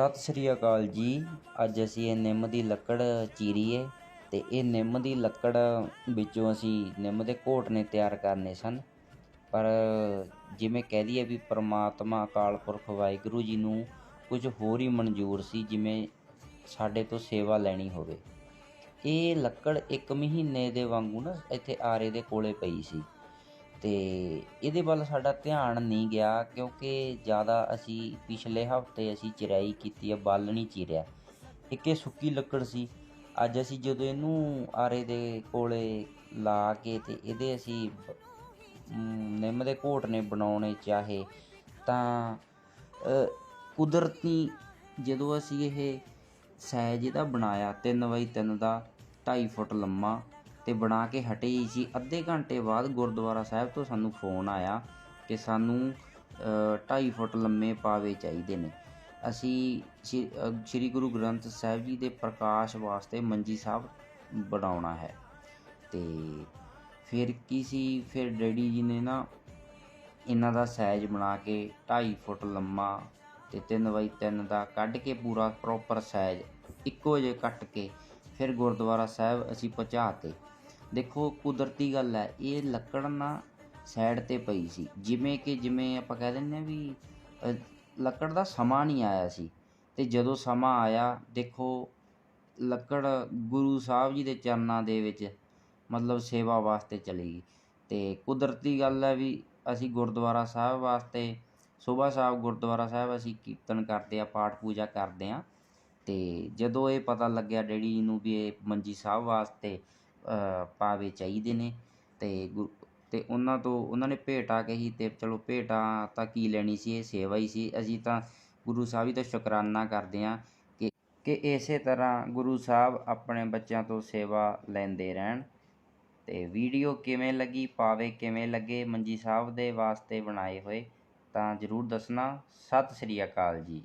ਸਤਿ ਸ੍ਰੀ ਅਕਾਲ ਜੀ। ਅੱਜ ਅਸੀਂ ਇਹ ਨਿੰਮ ਦੀ ਲੱਕੜ ਚੀਰੀ ਏ ਤੇ ਇਹ ਨਿੰਮ ਦੀ ਲੱਕੜ ਵਿੱਚੋਂ ਅਸੀਂ ਨਿੰਮ ਦੇ ਘੋਟਨੇ ਤਿਆਰ ਕਰਨੇ ਸਨ। ਪਰ ਜਿਵੇਂ ਕਹਿ ਦਈਏ ਵੀ ਪ੍ਰਮਾਤਮਾ, ਅਕਾਲ ਪੁਰਖ, ਵਾਹਿਗੁਰੂ ਜੀ ਨੂੰ ਕੁਝ ਹੋਰ ਹੀ ਮਨਜ਼ੂਰ ਸੀ, ਜਿਵੇਂ ਸਾਡੇ ਤੋਂ ਸੇਵਾ ਲੈਣੀ ਹੋਵੇ। ਇਹ ਲੱਕੜ ਇੱਕ ਮਹੀਨੇ ਦੇ ਵਾਂਗੂ ਨਾ ਇੱਥੇ ਆਰੇ ਦੇ ਕੋਲੇ ਪਈ ਸੀ। ਤੇ ਇਹਦੇ ਵੱਲ ਸਾਡਾ ਧਿਆਨ ਨਹੀਂ ਗਿਆ ਕਿਉਂਕਿ ਜ਼ਿਆਦਾ ਅਸੀਂ ਪਿਛਲੇ ਹਫ਼ਤੇ ਅਸੀਂ ਚਿਰਾਈ ਕੀਤੀ ਆ ਬਲ ਨਹੀਂ ਚੀਰਿਆ। ਇੱਕ ਇਹ ਸੁੱਕੀ ਲੱਕੜ ਸੀ। ਅੱਜ ਅਸੀਂ ਜਦੋਂ ਇਹਨੂੰ ਆਰੇ ਦੇ ਕੋਲੇ ਲਾ ਕੇ ਤੇ ਇਹਦੇ ਅਸੀਂ ਨਿੰਮ ਦੇ ਘੋਟ ਨੇ ਬਣਾਉਣੇ ਚਾਹੇ ਤਾਂ ਕੁਦਰਤੀ ਜਦੋਂ ਅਸੀਂ ਇਹ ਸਾਈਜ਼ ਇਹਦਾ ਬਣਾਇਆ 3 ਬਾਈ 3 ਦਾ 2.5 ਫੁੱਟ ਲੰਮਾ ਤੇ ਬਣਾ ਕੇ ਹਟੇ ਹੀ ਸੀ। ਅੱਧੇ ਘੰਟੇ ਬਾਅਦ ਗੁਰਦੁਆਰਾ ਸਾਹਿਬ ਤੋਂ ਸਾਨੂੰ ਫੋਨ ਆਇਆ ਕਿ ਸਾਨੂੰ 2.5 ਫੁੱਟ ਲੰਮੇ ਪਾਵੇ ਚਾਹੀਦੇ ਨੇ। ਅਸੀਂ ਸ਼੍ਰੀ ਸ਼੍ਰੀ ਗੁਰੂ ਗ੍ਰੰਥ ਸਾਹਿਬ ਜੀ ਦੇ ਪ੍ਰਕਾਸ਼ ਵਾਸਤੇ ਮੰਜੀ ਸਾਹਿਬ ਬਣਾਉਣਾ ਹੈ। ਤੇ ਫਿਰ ਕੀ ਸੀ, ਫਿਰ ਡੈਡੀ ਜੀ ਨੇ ਨਾ ਇਹਨਾਂ ਦਾ ਸਾਈਜ਼ ਬਣਾ ਕੇ 2.5 ਫੁੱਟ ਲੰਮਾ ਤੇ 3 ਬਾਈ 3 ਦਾ ਕੱਢ ਕੇ ਪੂਰਾ ਪ੍ਰੋਪਰ ਸਾਈਜ਼ ਇੱਕੋ ਜਿਹੇ ਕੱਟ ਕੇ ਫਿਰ ਗੁਰਦੁਆਰਾ ਸਾਹਿਬ ਅਸੀਂ ਪਹੁੰਚਾਤੇ ਦੇਖੋ, ਕੁਦਰਤੀ ਗੱਲ ਹੈ, ਇਹ ਲੱਕੜ ਨਾ ਸਾਈਡ ਤੇ ਪਈ ਸੀ। ਜਿਵੇਂ ਕਿ ਜਿਵੇਂ ਆਪਾਂ ਕਹਿ ਦਿੰਦੇ ਆ ਵੀ ਲੱਕੜ ਦਾ ਸਮਾਂ ਨਹੀਂ ਆਇਆ ਸੀ। ਤੇ ਜਦੋਂ ਸਮਾਂ ਆਇਆ, ਦੇਖੋ, ਲੱਕੜ ਗੁਰੂ ਸਾਹਿਬ ਜੀ ਦੇ ਚਰਨਾਂ ਦੇ ਵਿੱਚ ਮਤਲਬ ਸੇਵਾ ਵਾਸਤੇ ਚਲੀ ਗਈ। ਤੇ ਕੁਦਰਤੀ ਗੱਲ ਹੈ ਵੀ, ਅਸੀਂ ਗੁਰਦੁਆਰਾ ਸਾਹਿਬ ਵਾਸਤੇ, ਸੋਭਾ ਸਾਹਿਬ ਗੁਰਦੁਆਰਾ ਸਾਹਿਬ ਅਸੀਂ ਕੀਰਤਨ ਕਰਦੇ ਆ ਪਾਠ ਪੂਜਾ ਕਰਦੇ ਆ ਤੇ ਜਦੋਂ ਇਹ ਪਤਾ ਲੱਗਿਆ ਡੈਡੀ ਜੀ ਨੂੰ ਵੀ ਇਹ ਮੰਜੀ ਸਾਹਿਬ ਵਾਸਤੇ ਪਾਵੇ ਚਾਹੀਦੇ ਨੇ। ਅਤੇ ਗੁ- ਅਤੇ ਉਹਨਾਂ ਤੋਂ, ਉਹਨਾਂ ਨੇ ਭੇਟਾ ਕਹੀ ਅਤੇ ਚਲੋ ਭੇਟਾ ਤਾਂ ਕੀ ਲੈਣੀ ਸੀ, ਇਹ ਸੇਵਾ ਹੀ ਸੀ। ਅਸੀਂ ਤਾਂ ਗੁਰੂ ਸਾਹਿਬ ਜੀ ਦਾ ਸ਼ੁਕਰਾਨਾ ਕਰਦੇ ਹਾਂ ਕਿ ਕਿ ਇਸੇ ਤਰ੍ਹਾਂ ਗੁਰੂ ਸਾਹਿਬ ਆਪਣੇ ਬੱਚਿਆਂ ਤੋਂ ਸੇਵਾ ਲੈਂਦੇ ਰਹਿਣ। ਅਤੇ ਵੀਡੀਓ ਕਿਵੇਂ ਲੱਗੀ, ਪਾਵੇ ਕਿਵੇਂ ਲੱਗੇ, ਮੰਜੀ ਸਾਹਿਬ ਦੇ ਵਾਸਤੇ ਬਣਾਏ ਹੋਏ, ਤਾਂ ਜਰੂਰ ਦੱਸਣਾ। ਸਤਿ ਸ੍ਰੀ ਅਕਾਲ ਜੀ।